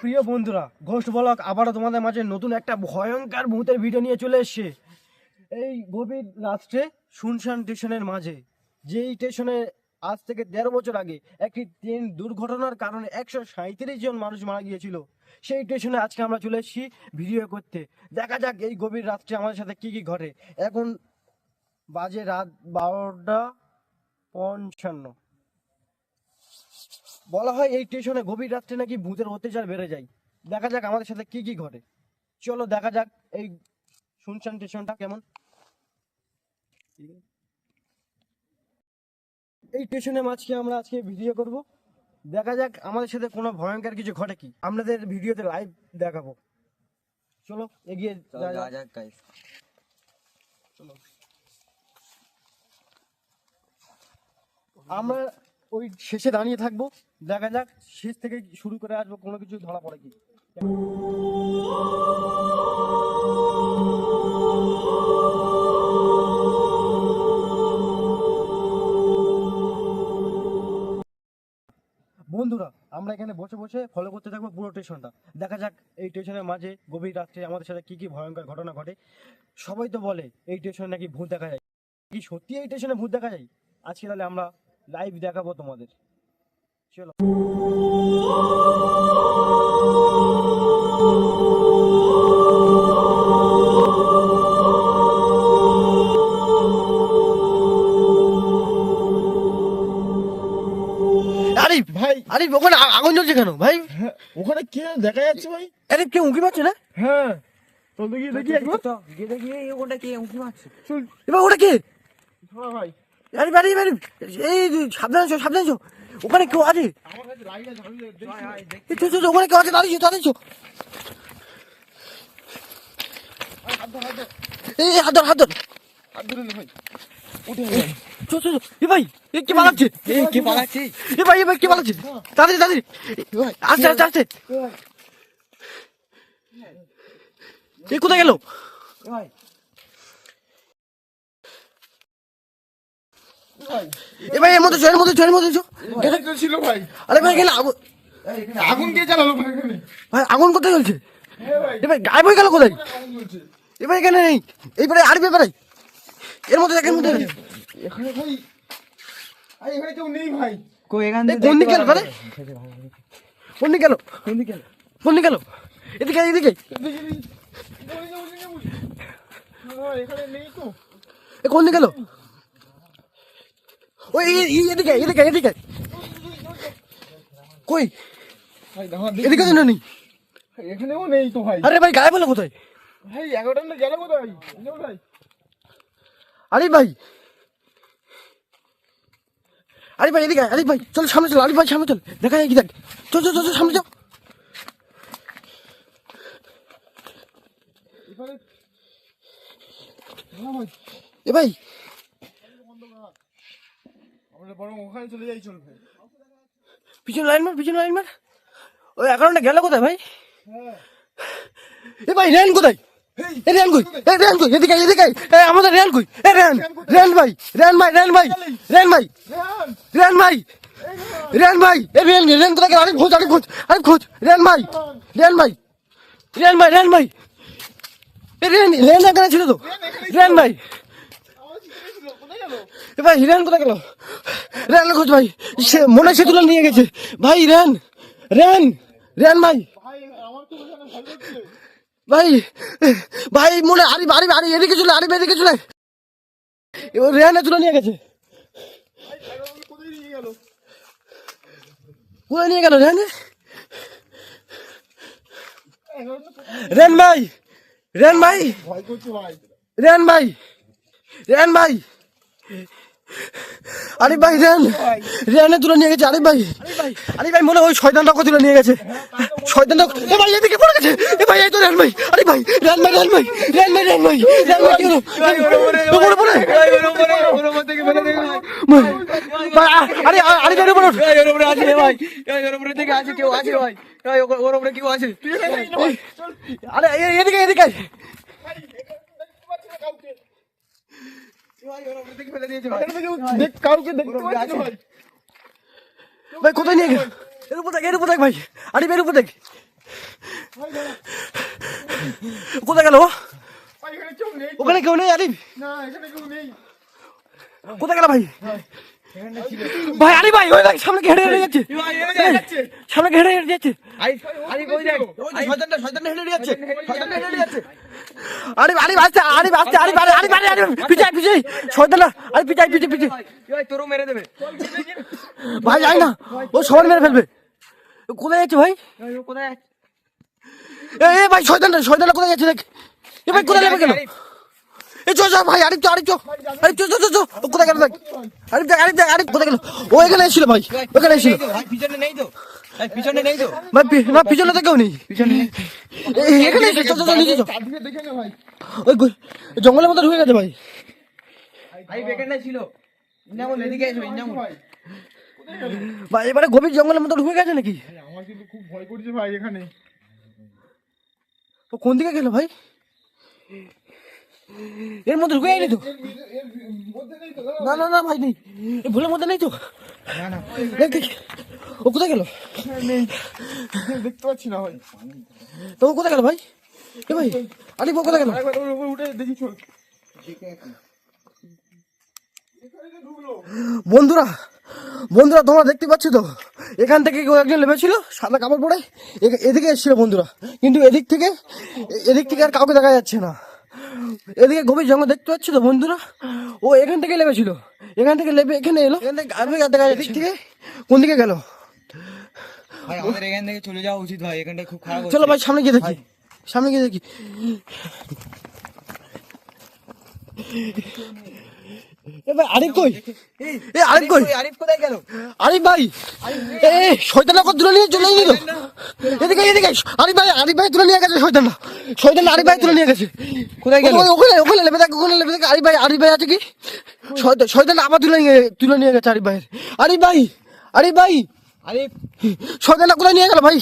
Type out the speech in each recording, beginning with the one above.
প্রিয় বন্ধুরা ঘোষ বলক আবারও তোমাদের মাঝে নতুন একটা ভয়ঙ্কর ভূতের ভিডিও নিয়ে চলে এসছে এই গভীর রাত্রে শুনশান স্টেশনের মাঝে যেই স্টেশনে আজ থেকে দেড় বছর আগে একটি ট্রেন দুর্ঘটনার কারণে একশো সাঁত্রিশ জন মানুষ মারা গিয়েছিল। সেই স্টেশনে আজকে আমরা চলে এসেছি ভিডিও করতে। দেখা যাক এই গভীর রাত্রে আমাদের সাথে কি কি ঘটে। এখন বাজে রাত বারোটা পঞ্চান্ন। বলা হয় এই স্টেশনে গভীর রাত্রে নাকি ভূতের অত্যাচার বেড়ে যায়। দেখা যাক আমাদের সাথে কি কি ঘটে। চলো দেখা যাক এই শুনশান স্টেশনটা কেমন। এই স্টেশনে মাঝকে আমরা আজকে ভিডিও করব। দেখা যাক আমাদের সাথে কোনো ভয়ঙ্কর কিছু ঘটে কি। আপনাদের ভিডিওতে লাইভ দেখাবো। চলো এগিয়ে যাওয়া যাক। আমরা ওই শেষে দাঁড়িয়ে থাকব। দেখা যাক শেষ থেকে শুরু করে আসব কোনো কিছু ধরা পড়ে কি। এখানে বসে বসে ফলো করতে থাকব পুরো টেশনটা দেখা যাক এই টেশনের মাঝে গভীর রাত্রে আমাদের সাথে কি কি ভয়ঙ্কর ঘটনা ঘটে। সবাই তো বলে এই টেশনে নাকি ভূত দেখা যায়। কি সত্যি এই টেশনে ভূত দেখা যায়? আজকে তাহলে আমরা লাইভ দেখাবো তোমাদের। চলো। আরে ভাই আরে ওখানে আগুন জ্বলছে কেন ভাই? হ্যাঁ, ওখানে কে দেখা যাচ্ছে ভাই? আরে কেউ উঁকি পাচ্ছে না? হ্যাঁ চল দেখি দেখি একবার। চল এবার ওটা কে? হ্যাঁ ভাই। আরে বাড়ি বাড়ি। এই যে, সাবধান ছো সাবধান ছো ওখানে কেউ আছে? দেখি চো, চো, চো, ওখানে কেউ আছে দাঁড়িয়েছো দাঁড়িয়েছো এই এই, হাত ধর হাত ধর। হাত ধরে ভাই। উঠে ভাই। এ ভাই এ কে পালাচ্ছে এ কে পালাচ্ছে এ ভাই এ ভাই কে পালাচ্ছে তাড়াতাড়ি তাড়াতাড়ি। আস্তে আস্তে আস্তে এ কোথায় গেল? ভাই ভাই এ ভাই এর মধ্যে এর মধ্যে এর মধ্যে ছিল ভাই? আরে ভাই এখানে আগুন। আগুন কে জ্বালালো ভাই ভাই আগুন কোথায় ভাই। এ ভাই গায়েব হয়ে গেল কোথায়? এবার এখানে নেই। এইবারে আরবি এবারে এর মধ্যে এর মধ্যে। এখানে ভাই আরে এখানে কেউ নেই ভাই। কোন দিকে গেল মানে কোন দিকে গেল। কোন দিকে গেল। কোন দিকে গেল। এদিকে এখানে নেই তো। এ কোন দিকে গেল। ওই এই- এই এদিকে এদিকে এদিকে। কই? এদিকে তো নেই। এখানেও নেই তো ভাই। আরে ভাই কোথায়? এগারোটা না কোথায়? আরে ভাই আরে ভাই এদিকে আরে ভাই চল সামনে চল আরে ভাই সামনে চল দেখা যায় কি দেখ। চল চল চল সামনে চল। এ ভাই। পিছনে লাইন মার পিছনে লাইন মার। ওই এগারোটা গেল কোথায় ভাই? হ্যাঁ। এ ভাই রেন কোথায়? রেন কই? এ রেন কই? এদিকে এদিকে আয়। এ আমাদের রেন কই? এ রেন রেন ভাই রেন ভাই রেন ভাই রেন ভাই রেন ভাই রেন ভাই। এ রেন রেন গেল আরে খোঁজ আরে খোঁজ আরে খোঁজ। রেন ভাই রেন ভাই রেন ভাই রেন ভাই। রেন রেন এখানে ছিল তো। রেন ভাই। ভাই রেন কোথায় গেল? রেন খোঁজ ভাই, সে মনে সে তুলে নিয়ে গেছে। ভাই রেন রেন রেন ভাই। ভাই ভাই, মনে আরে আরে আরে, এদিকে চলে, আরে, এদিকে চলে। এবার রেহানে তুলে নিয়ে গেছে। কোথায় নিয়ে গেল রেহানে রেন ভাই রেন ভাই রেন ভাই রেন ভাই। আরে ভাই রেন। রেনে তুলে নিয়ে গেছে আরে ভাই। আরে ভাই। মনে হয় ওই শয়তানটা তুলে নিয়ে গেছে। শয়তানটা এ ভাই এদিকে পড়ে গেছে। এ ভাই এই তো রেন ভাই। আরে ভাই রেন ভাই রেন ভাই। রেন ভাই রেন ভাই। রেন ভাই কেন পড়ে। পড়ে ভাই আ- আরে আ- আরে গাড়ি পড়ো আরে এ- এদিকে এদিকে। কাউকে দেখতে পাচ্ছি ভাই। ভাই কোথায় নিয়ে গেল? এর উপর দেখ এর উপর দেখ ভাই। আরে এর উপর দেখ। কোথায় গেল ওখানে কেউ নেই আরিফ? কোথায় গেল ভাই? ভাই আরে ভাই ওই দেখ সামনে হেঁটে হেঁটে যাচ্ছে। সামনে হেঁটে হেঁটে যাচ্ছে। আরে আরে আরে আরে আরে আরে আরে আরে পিছাই পিছাই। আরে পিছাই তোরও মেরে দেবে। ভাই যাই না। ও সবার মেরে ফেলবে। ও কোথায় যাচ্ছে ভাই? কোথায় এ এ ভাই শয়তানটা শয়তানটা কোথায় যাচ্ছে দেখ। এ ভাই কোথায় গেল এ চো চো ভাই আরিফ চো আরিফ চো আরিফ চো চো চো চো ও কোথায় গেল দেখ? দেখ আরিফ কোথায় গেল? ও এখানে এসেছিল ভাই। ওখানে এসেছিল। ভাই পিছনে নেই তো। পিছনে নেই তো। ভাই পি- না পিছনে তো কেউ নেই। এখানে ওই গো- জঙ্গলের মধ্যে ঢুকে গেছে ভাই। ভাই এবারে গভীর জঙ্গলের মধ্যে ঢুকে গেছে নাকি? আমার কিন্তু খুব ভয় করছে ভাই এখানে। ও কোন দিকে গেল ভাই? এর মধ্যে ঢুকে নেই তো না না না ভাই নেই। ভুলের মধ্যে নেই তো। ও কোথায় গেল? দেখতে পাচ্ছি না ভাই। তো ও কোথায় গেল ভাই? এ ভাই আরে ও কোথায় গেল? উঠে দেখি চল বন্ধুরা বন্ধুরা তোমরা দেখতে পাচ্ছ তো? এখান থেকে কেউ একজন নেমেছিল সাদা কাপড় পরে। এদিকে এসেছিল বন্ধুরা। কিন্তু এদিক থেকে এদিক থেকে আর কাউকে দেখা যাচ্ছে না। এদিকে গভীর জঙ্গল দেখতে পাচ্ছি তো বন্ধুরা? ও এখান থেকে লেবেছিল। এখান থেকে লেবে এখানে এলো। এখান থেকে দেখা যাচ্ছে কোন দিকে গেল? ভাই আমাদের এখান থেকে চলে যাওয়া উচিত ভাই এখানটা খুব খারাপ চলো ভাই সামনে গিয়ে দেখি। সামনে গিয়ে দেখি। আরিফ কই? এ আরিফ কই? আরিফ কোথায় গেল? আরিফ ভাই এ এ, কত দূরে নিয়ে চলে গেল এদিকে এদিকে আরিফ ভাই আরিফ ভাই তুলে নিয়ে গেছে শয়তানটা শয়তান আরিফ ভাই তুলে নিয়ে গেছে। কোথায় গেল? ওখানে ওখানে ওখানে লেবে দেখ ওখানে লেবে দেখ আরিফ ভাই আরিফ ভাই আছে কি? শয়তান শয়তান আবার তুলে নিয়ে তুলে নিয়ে গেছে আরিফ ভাই আরিফ ভাই আরিফ ভাই। আরিফ। কোথায় নিয়ে গেল ভাই?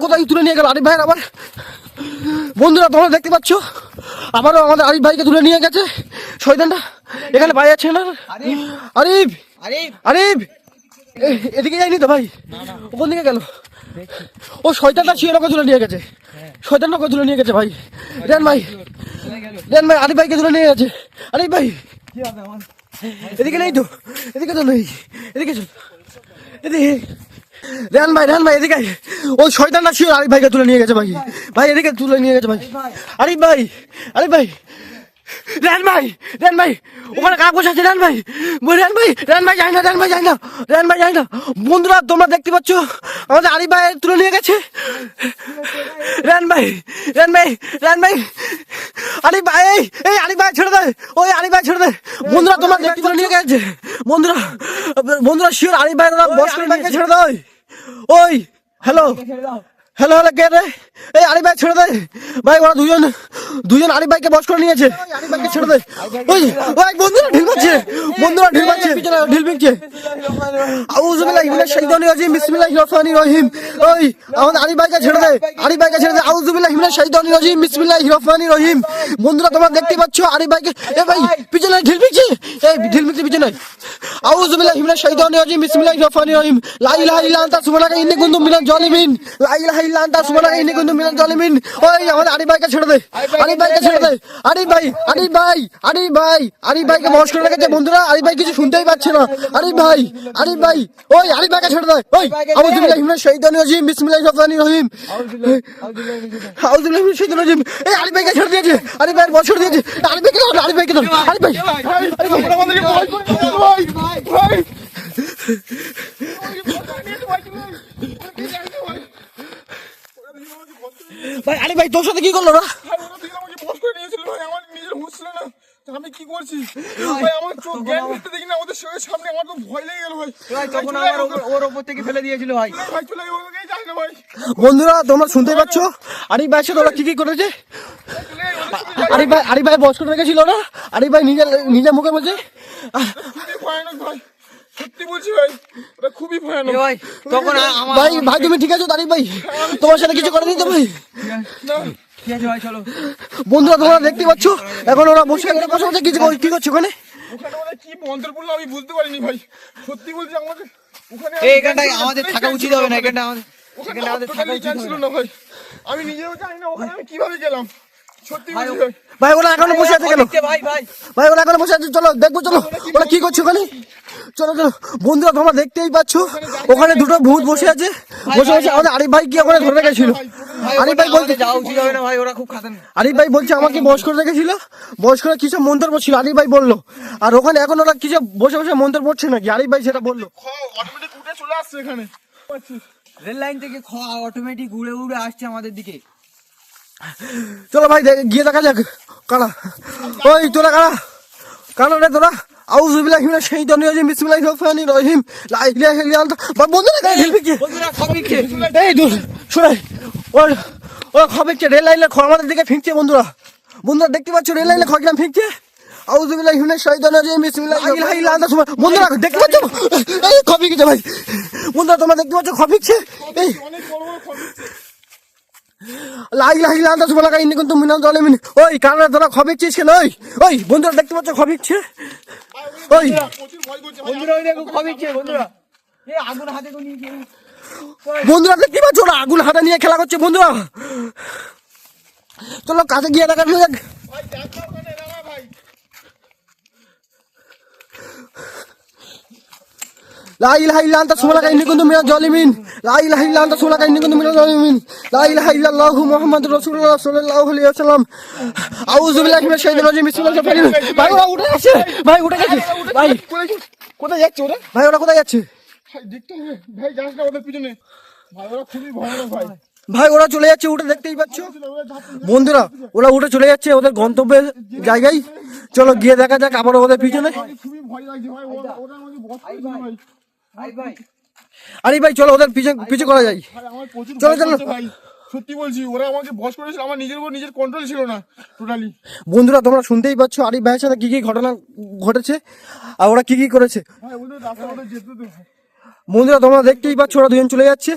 কোথায় তুলে নিয়ে গেল আরিফ ভাইয়ের আবার? বন্ধুরা তোমরা দেখতে পাচ্ছ? আবারও আমাদের আরিফ ভাইকে তুলে নিয়ে গেছে। শয়তানটা এখানে ভাই আছে না? আরিফ। আরিফ! এদিকে যাইনি তো ভাই? ও কোন দিকে গেল। ও শয়তানটা ছিল ওকে তুলে নিয়ে গেছে। শয়তানটা ওকে তুলে নিয়ে গেছে ভাই। রেন ভাই। রেন ভাই আরিফ ভাইকে তুলে নিয়ে গেছে। আরিফ ভাই! এদিকে নেই তো? এদিকে তো নেই। এদিকে চল। এদিকে। রেহান ভাই রেহান ভাই এদিকে। ওই শয়তানটা ছিল আরিফ ভাইকে তুলে নিয়ে গেছে ভাই। ভাই এদিকে তুলে নিয়ে গেছে ভাই। আরিফ ভাই। আরিফ ভাই রেহান ভাই। রেহান ভাই ওখানে বসে আছে? রেহান ভাই। রেহান ভাই রেহান ভাই যায় না রেহান ভাই যায় না। রেহান ভাই যায় না। বন্ধুরা তোমরা দেখতে পাচ্ছ আমাদের আরিফ ভাই তুলে নিয়ে গেছে। রেহান ভাই রেহান ভাই রেহান ভাই। আরিফ ভাই এই এই আরিফ ভাই ছেড়ে দে। ওই আরিফ ভাই ছেড়ে দে। বন্ধুরা তোমরা দেখতে তুলে নিয়ে গেছে বন্ধুরা বন্ধুরা শিওর আরিফ ভাই বস ছেড়ে দাও ওই হ্যালো ছেড়ে দাও হ্যালো হ্যালো কে রে এই আরিফ ভাই ছেড়ে দে। ভাই ওরা দুজন দুজন আরিফ ভাইকে বস করে নিয়েছে। ছেড়ে দে। ওই ওই বন্ধুরা ঢিল মারছে। বন্ধুরা ঢিল মারছে। ঢিল শাইতানির রাজিম। বিসমিল্লাহির রহমানির রহিম। ওই আমাদের আরিফ ভাইকে ছেড়ে দে। আরিফ ভাইকে ছেড়ে দে। আউযু বিল্লাহি মিনাশ শাইতানির রাজিম। বিসমিল্লাহির রহমানির রহিম। বন্ধুরা তোমরা দেখতে পাচ্ছ আরিফ ভাইকে এ ভাই পিছনে ঢিল মিলছে এই ঢিল মিলছে পিছনে। আউযু বিল্লাহি মিনাশ শাইতানির রাজিম। বিসমিল্লাহির রহমানির রহিম। লা ইলাহা ইল্লা আনতা সুবহানাকা ইন্নী কুনতু মিনাজ জালিমিন। লা ইলাহা ইল্লা আনতা সুবহানাকা ইন্নী কুনতু মিনাজ জালিমিন ওই আমাদের আরিফ ভাইকে ছেড়ে দে আরিফ ভাইকে ছেড়ে দে আরিফ ভাই আরিফ ভাই আরিফ ভাই আরিফ ভাইকে বস করে রেখেছে বন্ধুরা আরিফ ভাই কিছু শুনতেই পাচ্ছে না আরিফ ভাই আরিফ ভাই ওই আরিফ ভাইকে ছেড়ে দে ওই আউযু বিল্লাহি মিনাশ শাইতানির রাজিম বিসমিল্লাহির রহমানির রহিম আউযু বিল্লাহি মিনাশ শাইতানির রাজিম এই আরিফ ভাইকে ছেড়ে দিয়েছে আরিফ ভাইয়ের বস করে দিয়েছে আরিফ ভাইকে ধর আরিফ ভাইকে ধর আরিফ ভাই ভাই না, ভাই ভাই ভাই আরিফ ভাই তোর সাথে কি করল না আমি কি করছি ভাই আমার নিজের হুঁশ ছিল না। তা আমি কি করছি? ভাই আমার তো ভয় লেগে গেল ভাই। ভাই তখন আমার ওর ওপর থেকে ফেলে দিয়েছিল ভাই। ভাই চলে গেল ওকে যাই না ভাই। বন্ধুরা তোমরা শুনতে পাচ্ছ? আরিফ ভাইয়ের সাথে ওরা কি কি করেছে। আরিফ ভাই আরিফ ভাই বস করে রেখেছিল না? আরিফ ভাই নিজের নিজের মুখে বলছে। ভয়ানক ভাই। সত্যি বলছি ভাই ওটা খুবই ভয়ানক। ভাই তখন ভাই ভাই তুমি ঠিক আছো তো ভাই? তোমার সাথে কিছু করেনি তো ভাই? বন্ধুরা তোমরা দেখতে পাচ্ছ? এখন ওরা বসে এখানে বসে বসে কিছু কি করছে ওখানে? ওখানে ওরা কি মন্ত্র পড়ল আমি বুঝতে পারিনি ভাই। সত্যি বলছি আমাকে ওখানে এই এখানটায় আমাদের থাকা উচিত হবে না এখানটা আমাদের ওখানে এখানে আমাদের থাকা উচিত ছিল না। না ভাই। আমি নিজেও জানি না ওখানে আমি কীভাবে গেলাম। ভাই, ভাই ভাই ওরা এখনও বসে আছে কেন? ভাই ভাই। ভাই ওরা এখনও বসে আছে। চলো দেখব চলো। ওরা কি করছে? ওখানে? চলো চলো। বন্ধুরা তোমরা দেখতেই পাচ্ছ ওখানে দুটো ভূত বসে আছে। বসে বসে। আমাদের আরিফ ভাই কি ওখানে ধরে রেখেছিল? আরিফ ভাই বলছে আমাদের যাওয়া উচিত হবে না ভাই ওরা খুব খাতেন। আরিফ ভাই বলছে আমাকে বস করে রেখেছিল। বস করে কিছু মন্ত্র পড়ছিল আরিফ ভাই বলল। আর ওখানে এখন ওরা কিছু বসে বসে মন্ত্র পড়ছে নাকি? আরিফ ভাই সেটা বলল। চলে আসছে এখানে। রেল লাইন থেকে অটোমেটিক উড়ে উড়ে আসছে আমাদের দিকে। চলো ভাই দেখ- গিয়ে দেখা যাক। কারা? ওই তোরা কারা? কারা রে তোরা? আউযু বিল্লাহি মিনাশ শাইতানির রাজিম বিসমিল্লাহির রহমানির রহিম। লা ইলাহা ইল্লাল্লাহ। বা বন্ধুরা গায়ে ঢিল ফিকে বন্ধুরা সবই খেয়ে এই দূর শোনাই ওর ওরা খবে রেল লাইনে খ- আমাদের দিকে বন্ধুরা। বন্ধুরা দেখতে পাচ্ছ রেল লাইনে খগলাম ফিকছে? আউযু বিল্লাহি মিনাশ শাইতানির রাজিম বিসমিল্লাহির রহমানির রহিম। বন্ধুরা দেখতে পাচ্ছ? এই খবি গেছে ভাই। বন্ধুরা তোমরা দেখতে পাচ্ছ খবিকছে এই। অনেক বড় বড় খবর দিচ্ছে। লাই লাই লান্দা সুবলা কাইনি কিন্তু মিনাল দলেমিন ওই কারণে তোরা খবিকছিস কেন? ওই ওই বন্ধুরা দেখতে পাচ্ছ ওই ভয় করছে ভাই। বন্ধুরা ওই দেখো খবি খেয়ে বন্ধুরা। এই আগুন হাতে নিয়ে গিয়ে বন্ধুরা দেখতে পাচ্ছ ওরা আগুন হাতে নিয়ে খেলা করছে বন্ধুরা। চলো কাছে গিয়ে দেখা যাক। ভাই দেখ ভাই ওরা উঠে গেছে ভাই উঠে গেছে। ভাই কোথায় যাচ্ছে? ওরা? ভাই ওরা কোথায় যাচ্ছে? ভাই দেখতে হবে। ভাই যাস না ওদের পিছনে। ভাই ওরা খুবই ভয়ানক ভাই। ভাই ওরা চলে যাচ্ছে উঠে দেখতেই পাচ্ছ। বন্ধুরা ওরা উঠে চলে যাচ্ছে ওদের গন্তব্যের জায়গায়। চলো গিয়ে দেখা যাক আবার ওদের পিছনে। খুবই ভয় লাগছে ভাই। ওরা আরে ভাই। চলো ওদের পিছে পিছু করা যায়। চলো, চলো। সত্যি বলছি ওরা আমাকে বস করেছিল আমার নিজের উপর নিজের কন্ট্রোল ছিল না টোটালি বন্ধুরা তোমরা শুনতেই পাচ্ছ আরিফ ভাইয়ের সাথে কি কি ঘটনা ঘটেছে আর ওরা কি কি করেছে। বন্ধুরা তোমরা দেখতেই পাচ্ছ ওরা দুজন চলে যাচ্ছে।